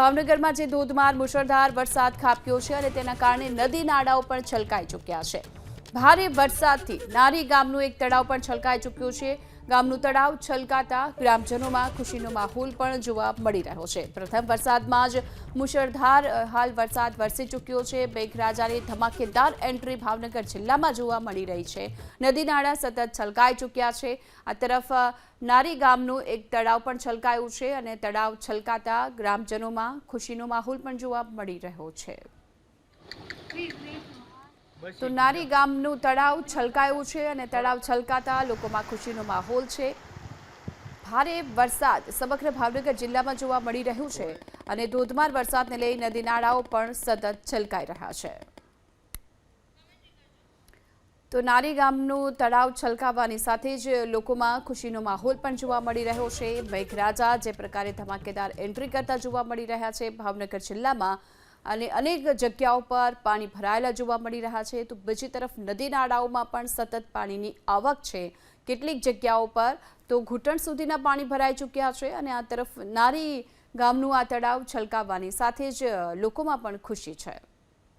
ભાવનગરમાં જે ધોધમાર મુશળધાર વરસાદ ખાબક્યો છે અને તેના કારણે નદી નાળાઓ પણ છલકાઈ ચૂક્યા છે. ભારે વરસાદથી નારી ગામનું એક તળાવ પણ છલકાઈ ચૂક્યું છે. ગામનું તળાવ છલકાતા ગ્રામજનોમાં ખુશીનો માહોલ પણ જોવા મળી રહ્યો છે. પ્રથમ વરસાદમાં જ મુશળધાર હાલ વરસાદ વરસી ચૂક્યો છે. મેઘરાજાની ધમાકેદાર એન્ટ્રી ભાવનગર જિલ્લામાં જોવા મળી રહી છે. નદી નાળા સતત છલકાઈ ચૂક્યા છે. આ તરફ નારી ગામનું એક તળાવ પણ છલકાયું છે અને તળાવ છલકાતા ગ્રામજનોમાં ખુશીનો માહોલ પણ જોવા મળી રહ્યો છે. તો નારી ગામનું તળાવ છલકાયું છે અને તળાવ છલકાતા લોકોમાં ખુશીનો માહોલ છે. ભારે વરસાદ સમગ્ર ભાવનગર જિલ્લામાં જોવા મળી રહ્યું છે અને ધોધમાર વરસાદને લઈ નદી નાળાઓ પણ સતત છલકાઈ રહ્યા છે. તો નારી ગામનું તળાવ છલકાવવાની સાથે જ લોકોમાં ખુશીનો માહોલ પણ જોવા મળી રહ્યો છે. મેઘરાજા જે પ્રકારે ધમાકેદાર એન્ટ્રી કરતા જોવા મળી રહ્યા છે. ભાવનગર જિલ્લામાં અને અનેક જગ્યાઓ પર પાણી ભરાયેલા જોવા મળી રહ્યા છે. તો બીજી તરફ નદી નાળાઓમાં પણ સતત પાણીની આવક છે. કેટલીક જગ્યાઓ પર તો ઘૂંટણ સુધીના પાણી ભરાઈ ચૂક્યા છે અને આ તરફ નારી ગામનું આ તળાવ છલકાવવાની સાથે જ લોકોમાં પણ ખુશી છે.